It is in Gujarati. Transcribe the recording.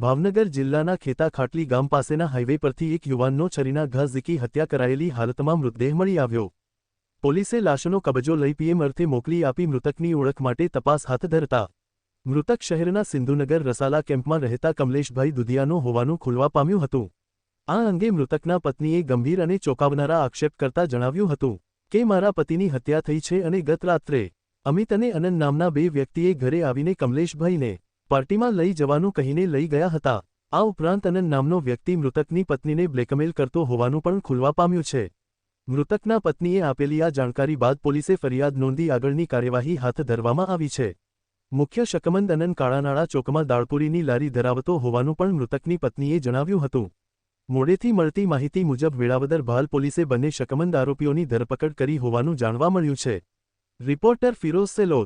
ભાવનગર જિલ્લાના ખેતા ખાટલી ગામ પાસેના હાઇવે પરથી એક યુવાનનો છરીના ઘા ઝીકી હત્યા કરાયેલી હાલતમાં મૃતદેહ મળી આવ્યો. પોલીસે લાશનો કબજો લઈ પીએમ અર્થે મોકલી આપી મૃતકની ઓળખ માટે તપાસ હાથ ધરતા. મૃતક શહેરના સિંધુનગર રસાલા કેમ્પમાં રહેતા કમલેશભાઈ દુધિયાનો હોવાનું ખુલવા પામ્યું હતું. આ અંગે મૃતકના પત્નીએ ગંભીર અને ચોંકાવનારા આક્ષેપ કરતા જણાવ્યું હતું કે, મારા પતિની હત્યા થઈ છે અને ગત રાત્રે અમિત અને અનંત નામના બે વ્યક્તિએ ઘરે આવીને કમલેશભાઈને પાર્ટીમાં લઈ જવાનું કહીને લઈ ગયા હતા. આ ઉપરાંત અનંત નામનો વ્યક્તિ મૃતકની પત્નીને બ્લેકમેલ કરતો હોવાનું પણ ખુલવા પામ્યું છે. મૃતકના પત્નીએ આપેલી આ જાણકારી બાદ પોલીસે ફરિયાદ નોંધી આગળની કાર્યવાહી હાથ ધરવામાં આવી છે. મુખ્ય શકમંદ અનંત કાળાનાળા ચોકમાં દાળપુરીની લારી ધરાવતો હોવાનું પણ મૃતકની પત્નીએ જણાવ્યું હતું. મોડેથી મળતી માહિતી મુજબ વેળાવદર ભાલ પોલીસે બંને શકમંદ આરોપીઓની ધરપકડ કરી હોવાનું જાણવા મળ્યું છે. રિપોર્ટર ફિરોઝ સેલોત